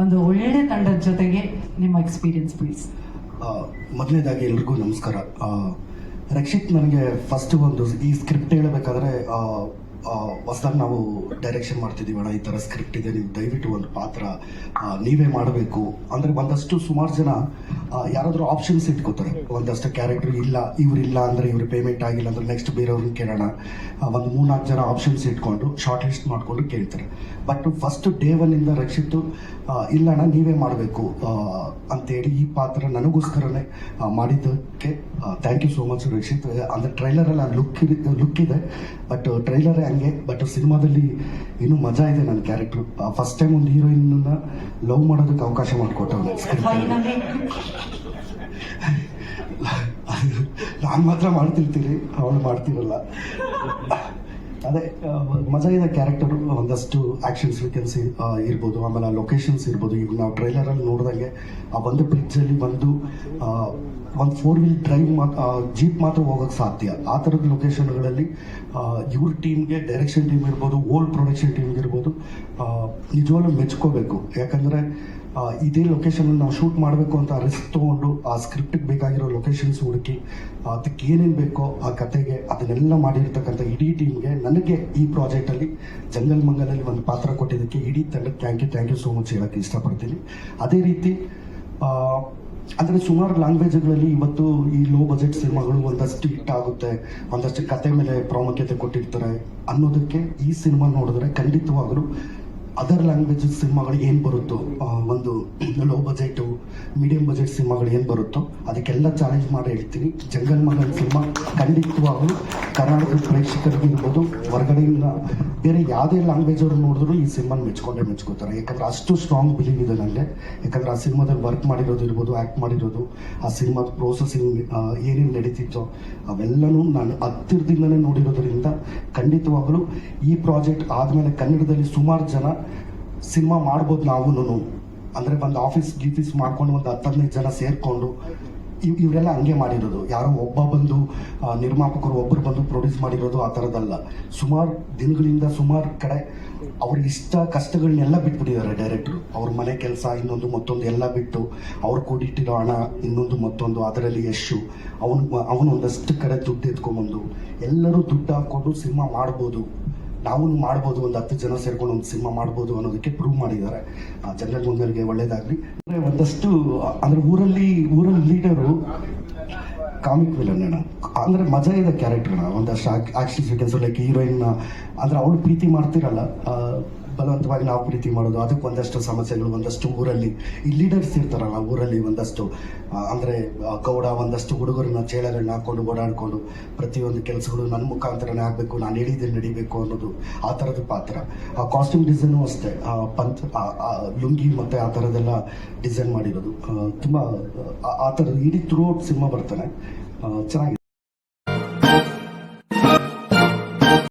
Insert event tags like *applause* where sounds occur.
ಒಂದು ಒಳ್ಳೆ ತಂಡದ ಜೊತೆಗೆ ನಿಮ್ಮ ಎಕ್ಸ್ಪೀರಿಯನ್ಸ್ ಪ್ಲೀಸ್ ಮೊದಲನೇದಾಗಿ ಎಲ್ರಿಗೂ ನಮಸ್ಕಾರ. ರಕ್ಷಿತ್ ನನಗೆ ಫಸ್ಟ್ ಒಂದು ಈ ಸ್ಕ್ರಿಪ್ಟ್ ಹೇಳಬೇಕಾದ್ರೆ ಹೊಸದಾಗಿ ನಾವು ಡೈರೆಕ್ಷನ್ ಮಾಡ್ತಿದ್ದೀವಿ ಅಣ್ಣ ಈ ಥರ ಸ್ಕ್ರಿಪ್ಟ್ ಇದೆ, ನೀವು ದಯವಿಟ್ಟು ಒಂದು ಪಾತ್ರ ನೀವೇ ಮಾಡಬೇಕು. ಅಂದರೆ ಒಂದಷ್ಟು ಸುಮಾರು ಜನ ಯಾರಾದರೂ ಆಪ್ಷನ್ಸ್ ಇಟ್ಕೋತಾರೆ. ಒಂದಷ್ಟು ಕ್ಯಾರೆಕ್ಟರ್ ಇಲ್ಲ ಇವ್ರಿಲ್ಲ ಅಂದರೆ ಇವ್ರು ಪೇಮೆಂಟ್ ಆಗಿಲ್ಲ ಅಂದರೆ ನೆಕ್ಸ್ಟ್ ಬೇರೆಯವ್ರನ್ನ ಕೇಳೋಣ. ಒಂದು ಮೂರ್ನಾಲ್ಕು ಜನ ಆಪ್ಷನ್ಸ್ ಇಟ್ಕೊಂಡು ಶಾರ್ಟ್ ಲಿಸ್ಟ್ ಮಾಡಿಕೊಂಡು ಕೇಳ್ತಾರೆ. ಬಟ್ ಫಸ್ಟ್ ಡೇ ಒನ್ನಿಂದ ಇಲ್ಲ ಅಣ್ಣ ನೀವೇ ಮಾಡಬೇಕು. ಅಂತೇಳಿ ಈ ಪಾತ್ರ ನನಗೋಸ್ಕರನೇ ಮಾಡಿದ್ದಕ್ಕೆ thank you so much Rakshit. ಅಂದರೆ ಟ್ರೈಲರಲ್ಲಿ ಆ ಲುಕ್ ಲುಕ್ ಇದೆ. ಬಟ್ ಟ್ರೈಲರೇ ಹಂಗೆ ಬಟ್ ಸಿನಿಮಾದಲ್ಲಿ ಇನ್ನೂ ಮಜಾ ಇದೆ ನನ್ನ ಕ್ಯಾರೆಕ್ಟ್ರು ಫಸ್ಟ್ ಟೈಮ್ ಒಂದು ಹೀರೋಯಿನ್ನ ಲವ್ ಮಾಡೋದಕ್ಕೆ ಅವಕಾಶ ಮಾಡಿಕೊಟ್ಟವ್ರು *laughs* ನಾನು ಮಾತ್ರ ಮಾಡ್ತಿರ್ತೀರಿ ಅವಳು ಮಾಡ್ತಿರಲ್ಲ. ಅದೇ ಮಜಾ ಇದೆ ಕ್ಯಾರೆಕ್ಟರ್ ಒಂದಷ್ಟು ಆ್ಯಕ್ಷನ್ ಸೀಕ್ವೆನ್ಸ್ ಇರ್ಬೋದು. ಆಮೇಲೆ ಲೊಕೇಶನ್ಸ್ ಇರ್ಬೋದು. ಈಗ ನಾವು ಟ್ರೈಲರಲ್ಲಿ ನೋಡಿದಂಗೆ ಆ ಒಂದು ಬ್ರಿಡ್ಜಲ್ಲಿ ಬಂದು ಒಂದು ಫೋರ್ ವೀಲ್ ಡ್ರೈವ್ ಜೀಪ್ ಮಾತ್ರ ಹೋಗೋಕೆ ಸಾಧ್ಯ. ಆ ಥರದ ಲೊಕೇಶನ್ಗಳಲ್ಲಿ ಇವ್ರ ಟೀಮ್ಗೆ ಡೈರೆಕ್ಷನ್ ಟೀಮ್ ಇರ್ಬೋದು ಓಲ್ಡ್ ಪ್ರೊಡಕ್ಷನ್ ಟೀಮ್ಗೆ ಇರ್ಬೋದು ನಿಜವಾಗ್ಲೂ ಮೆಚ್ಕೋಬೇಕು. ಯಾಕಂದರೆ ಇದೇ ಲೊಕೇಶನ್ ನಾವು ಶೂಟ್ ಮಾಡಬೇಕು ಅಂತ ರಿಸ್ಕ್ ತೊಗೊಂಡು, ಆ ಸ್ಕ್ರಿಪ್ಟಿಗೆ ಬೇಕಾಗಿರೋ ಲೊಕೇಶನ್ಸ್ ಹುಡುಕಿ, ಅದಕ್ಕೆ ಏನೇನು ಬೇಕೋ ಆ ಕತೆಗೆ, ಅದನ್ನೆಲ್ಲ ಮಾಡಿರ್ತಕ್ಕಂಥ ಇಡೀ ಟೀಮ್ಗೆ ನನಗೆ ಈ ಪ್ರಾಜೆಕ್ಟಲ್ಲಿ ಜಂಗಲ್ ಮಂಗಲಲ್ಲಿ ಒಂದು ಪಾತ್ರ ಕೊಟ್ಟಿದ್ದಕ್ಕೆ ಇಡೀ ತಂಡಕ್ಕೆ thank you thank you so much ಹೇಳೋಕ್ಕೆ ಇಷ್ಟಪಡ್ತೀನಿ. ಅದೇ ರೀತಿ ಅಂದರೆ ಸುಮಾರು ಲ್ಯಾಂಗ್ವೇಜ್ಗಳಲ್ಲಿ ಇವತ್ತು ಈ ಲೋ ಬಜೆಟ್ ಸಿನಿಮಾಗಳು ಒಂದಷ್ಟು ಹಿಟ್ ಆಗುತ್ತೆ, ಒಂದಷ್ಟು ಕತೆ ಮೇಲೆ ಪ್ರಾಮುಖ್ಯತೆ ಕೊಟ್ಟಿರ್ತಾರೆ ಅನ್ನೋದಕ್ಕೆ ಈ ಸಿನಿಮಾ ನೋಡಿದ್ರೆ ಖಂಡಿತವಾಗಲೂ ಅದರ್ ಲ್ಯಾಂಗ್ವೇಜ್ ಸಿನಿಮಾಗಳು ಏನು ಬರುತ್ತೋ ಒಂದು ಲೋ ಬಜೆಟು ಮೀಡಿಯಂ ಬಜೆಟ್ ಸಿನಿಮಾಗಳು ಏನು ಬರುತ್ತೋ ಅದಕ್ಕೆಲ್ಲ ಚಾಲೆಂಜ್ ಮಾಡಿ ಹೇಳ್ತೀನಿ ಜಂಗಲ್ ಮಗನ್ ಸಿನಿಮಾ ಖಂಡಿತವಾಗಲೂ ಕರ್ನಾಟಕದ ಪ್ರೇಕ್ಷಕರಿಗೆ ಇರ್ಬೋದು ಹೊರಗಡೆಯಿಂದ ಬೇರೆ ಯಾವುದೇ ಲ್ಯಾಂಗ್ವೇಜ್ ಅವ್ರು ನೋಡಿದ್ರು ಈ ಸಿನಿಮಾನ ಮೆಚ್ಕೊಂಡೇ ಮೆಚ್ಕೋತಾರೆ. ಯಾಕಂದ್ರೆ ಅಷ್ಟು ಸ್ಟ್ರಾಂಗ್ ಬಿಲೀವ್ ಇದೆ ನನಗೆ ಯಾಕಂದ್ರೆ ಆ ಸಿನಿಮಾದಲ್ಲಿ ವರ್ಕ್ ಮಾಡಿರೋದು ಇರ್ಬೋದು ಆ್ಯಕ್ಟ್ ಮಾಡಿರೋದು, ಆ ಸಿನಿಮಾದ ಪ್ರೋಸೆಸಿಂಗ್ ಏನೇನು ನಡೀತಿತ್ತೋ ಅವೆಲ್ಲನೂ ನಾನು ಹತ್ತಿರದಿಂದನೇ ನೋಡಿರೋದ್ರಿಂದ ಖಂಡಿತವಾಗಲೂ ಈ ಪ್ರಾಜೆಕ್ಟ್ ಆದಮೇಲೆ ಕನ್ನಡದಲ್ಲಿ ಸುಮಾರು ಜನ ಸಿನಿಮಾ ಮಾಡ್ಬೋದು ನಾವು ಅಂದರೆ ಒಂದು ಆಫೀಸ್ ಗೀಫೀಸ್ ಮಾಡ್ಕೊಂಡು ಒಂದು ಹತ್ತು ಹದಿನೈದು ಜನ ಸೇರಿಕೊಂಡು ಇವ್, ಇವರೆಲ್ಲ ಹಂಗೆ ಮಾಡಿರೋದು. ಯಾರೋ ಒಬ್ಬ ಬಂದು ನಿರ್ಮಾಪಕರು ಒಬ್ಬರು ಬಂದು ಪ್ರೊಡ್ಯೂಸ್ ಮಾಡಿರೋದು ಆ ಥರದ್ದಲ್ಲ ಸುಮಾರು ದಿನಗಳಿಂದ ಸುಮಾರು ಕಡೆ ಅವ್ರ ಇಷ್ಟ ಕಷ್ಟಗಳನ್ನೆಲ್ಲ ಬಿಟ್ಬಿಟ್ಟಿದ್ದಾರೆ ಡೈರೆಕ್ಟ್ರು ಅವ್ರ ಮನೆ ಕೆಲಸ, ಇನ್ನೊಂದು ಮತ್ತೊಂದು ಎಲ್ಲ ಬಿಟ್ಟು ಅವ್ರು ಕೂಡಿಟ್ಟಿರೋ ಹಣ, ಇನ್ನೊಂದು ಮತ್ತೊಂದು, ಅದರಲ್ಲಿ ಯಶು. ಅವನು ಅವನು ಒಂದಷ್ಟು ಕಡೆ ದುಡ್ಡು ಎತ್ಕೊಂಬಂದು ಎಲ್ಲರೂ ದುಡ್ಡು ಹಾಕ್ಕೊಂಡು ಸಿನಿಮಾ ಮಾಡ್ಬೋದು. ನಾವು ಮಾಡ್ಬೋದು, ಒಂದು ಹತ್ತು ಜನ ಸೇರ್ಕೊಂಡು ಒಂದು ಸಿನಿಮಾ ಮಾಡ್ಬೋದು ಅನ್ನೋದಕ್ಕೆ ಪ್ರೂವ್ ಮಾಡಿದ್ದಾರೆ. ಜನರಲ್ ಮುಂದರಿಗೆ ಒಳ್ಳೇದಾಗಲಿ. ಅಂದರೆ ಒಂದಷ್ಟು, ಅಂದರೆ ಊರಲ್ಲಿ ಊರಲ್ಲಿ ಲೀಡರು ಕಾಮಿಕ್ ವಿಲನ್ ಅಣ್ಣ. ಅಂದರೆ ಮಜಾ ಇದೆ ಕ್ಯಾರೆಕ್ಟರ್ನ ಒಂದಷ್ಟು ಆಕ್ಷನ್ ಸೀಕ್ವೆನ್ಸ್ ಲೈಕ್ ಹೀರೋಯಿನ್ ಅಂದರೆ ಅವಳು ಪ್ರೀತಿ ಮಾಡ್ತಿರಲ್ಲ. ಬಲವಂತವಾಗಿ ನಾವು ಪ್ರೀತಿ ಮಾಡೋದು ಅದಕ್ಕೆ ಒಂದಷ್ಟು ಸಮಸ್ಯೆಗಳು ಒಂದಷ್ಟು ಊರಲ್ಲಿ. ಈ ಲೀಡರ್ಸ್ ಇರ್ತಾರಲ್ಲ ಊರಲ್ಲಿ ಒಂದಷ್ಟು ಅಂದರೆ ಗೌಡ ಒಂದಷ್ಟು ಹುಡುಗರನ್ನ ಚೇಳಗಳನ್ನ ಹಾಕೊಂಡು ಓಡಾಡಿಕೊಂಡು ಪ್ರತಿಯೊಂದು ಕೆಲಸಗಳು ನನ್ನ ಮುಖಾಂತರನೇ ಆಗಬೇಕು ನಾನು ಹೇಳಿದ್ದೆ ನಡಿಬೇಕು ಅನ್ನೋದು ಆ ಥರದ ಪಾತ್ರ. ಆ ಕಾಸ್ಟ್ಯೂಮ್ ಡಿಸೈನು ಅಷ್ಟೇ. ಆ, ಲುಂಗಿ ಮತ್ತು ಆ ಥರದ್ದೆಲ್ಲ ಡಿಸೈನ್ ಮಾಡಿರೋದು. ತುಂಬ ಆ ಥರದ ಇಡೀ ಥ್ರೂ ಔಟ್ ಸಿನಿಮಾ ಬರ್ತಾನೆ. ಚೆನ್ನಾಗಿ ಚೆನ್ನಾಗಿದೆ.